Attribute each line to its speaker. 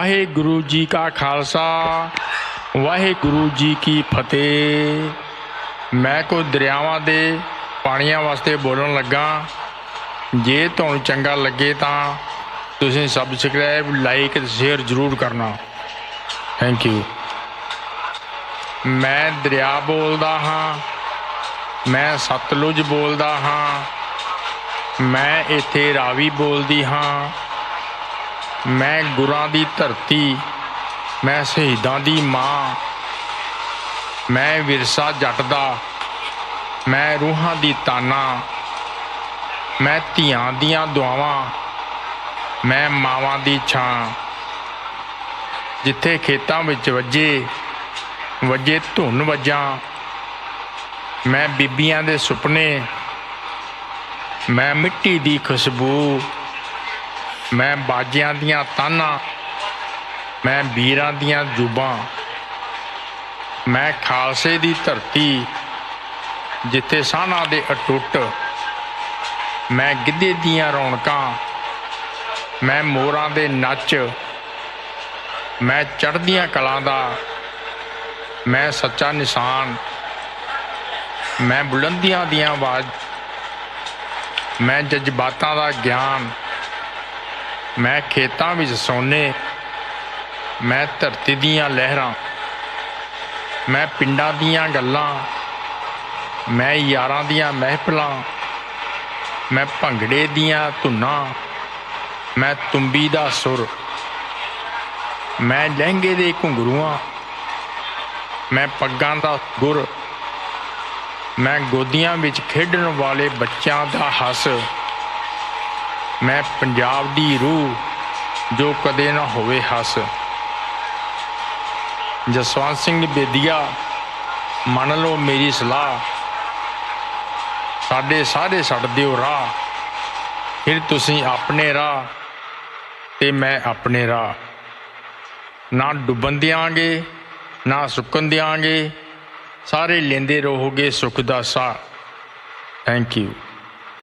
Speaker 1: ਵਾਹਿਗੁਰੂ ਜੀ ਕਾ ਖਾਲਸਾ, ਵਾਹਿਗੁਰੂ ਜੀ ਕੀ ਫਤਿਹ। ਮੈਂ ਕੋ ਦਰਿਆਵਾਂ ਦੇ ਪਾਣੀਆਂ ਵਾਸਤੇ ਬੋਲਣ ਲੱਗਾ। ਜੇ ਤੁਹਾਨੂੰ ਚੰਗਾ ਲੱਗੇ ਤਾਂ ਤੁਸੀਂ ਸਬਸਕ੍ਰਾਈਬ ਲਾਈਕ ਤੇ ਸ਼ੇਅਰ ਜ਼ਰੂਰ ਕਰਨਾ। ਥੈਂਕ ਯੂ ਮੈਂ ਦਰਿਆ ਬੋਲਦਾ ਹਾਂ। ਮੈਂ ਸਤਲੁਜ ਬੋਲਦਾ ਹਾਂ। ਮੈਂ ਇੱਥੇ ਰਾਵੀ ਬੋਲਦੀ ਹਾਂ। ਮੈਂ ਗੁਰਾਂ ਦੀ ਧਰਤੀ, ਮੈਂ ਸ਼ਹੀਦਾਂ ਦੀ ਮਾਂ, ਮੈਂ ਵਿਰਸਾ ਜੱਟ ਦਾ, ਮੈਂ ਰੂਹਾਂ ਦੀ ਤਾਨਾ, ਮੈਂ ਧੀਆਂ ਦੀਆਂ ਦੁਆਵਾਂ, ਮੈਂ ਮਾਵਾਂ ਦੀ ਛਾਂ। ਜਿੱਥੇ ਖੇਤਾਂ ਵਿੱਚ ਵੱਜੇ ਵੱਜੇ ਧੁੰਨ ਵੱਜਾਂ, ਮੈਂ ਬੀਬੀਆਂ ਦੇ ਸੁਪਨੇ, ਮੈਂ ਮਿੱਟੀ ਦੀ ਖੁਸ਼ਬੂ ਮੈਂ ਬਾਜਿਆਂ ਦੀਆਂ ਤਾਨਾਂ, ਮੈਂ ਵੀਰਾਂ ਦੀਆਂ ਜੂਬਾਂ, ਮੈਂ ਖਾਲਸੇ ਦੀ ਧਰਤੀ, ਜਿੱਥੇ ਸਾਹਨਾਂ ਦੇ ਅਟੁੱਟ, ਮੈਂ ਗਿੱਧੇ ਦੀਆਂ ਰੌਣਕਾਂ, ਮੈਂ ਮੋਰਾਂ ਦੇ ਨੱਚ, ਮੈਂ ਚੜ੍ਹਦੀਆਂ ਕਲਾਂ ਦਾ, ਮੈਂ ਸੱਚਾ ਨਿਸ਼ਾਨ, ਮੈਂ ਬੁਲੰਦੀਆਂ ਦੀਆਂ ਆਵਾਜ਼, ਮੈਂ ਜਜ਼ਬਾਤਾਂ ਦਾ ਗਿਆਨ ਮੈਂ ਖੇਤਾਂ ਵਿੱਚ ਸੋਨੇ, ਮੈਂ ਧਰਤੀ ਦੀਆਂ ਲਹਿਰਾਂ, ਮੈਂ ਪਿੰਡਾਂ ਦੀਆਂ ਗੱਲਾਂ, ਮੈਂ ਯਾਰਾਂ ਦੀਆਂ ਮਹਿਫਲਾਂ, ਮੈਂ ਭੰਗੜੇ ਦੀਆਂ ਧੁਨਾਂ, ਮੈਂ ਤੁੰਬੀ ਦਾ ਸੁਰ, ਮੈਂ ਲਹਿੰਗੇ ਦੇ ਘੁੰਗਰੂਆਂ, ਮੈਂ ਪੱਗਾਂ ਦਾ ਗੁਰ, ਮੈਂ ਗੋਦੀਆਂ ਵਿੱਚ ਖੇਡਣ ਵਾਲੇ ਬੱਚਿਆਂ ਦਾ ਹੱਸ। ਮੈਂ ਪੰਜਾਬ ਦੀ ਰੂਹ ਜੋ ਕਦੇ ਨਾ ਹੋਵੇ ਹੱਸ। ਜਸਵੰਤ ਸਿੰਘ ਬੇਦੀਆ, ਮੰਨ ਲਓ ਮੇਰੀ ਸਲਾਹ। ਸਾਡੇ ਸਾਰੇ ਛੱਡ ਦਿਓ ਰਾਹ। ਫਿਰ ਤੁਸੀਂ ਆਪਣੇ ਰਾਹ ਤੇ ਮੈਂ ਆਪਣੇ ਰਾਹ। ਨਾ ਡੁੱਬਣ ਦਿਆਂਗੇ, ਨਾ ਸੁੱਕਣ ਦਿਆਂਗੇ। ਸਾਰੇ ਲੈਂਦੇ ਰਹੋਗੇ ਸੁੱਖ ਦਾ ਸਾਹ। Thank you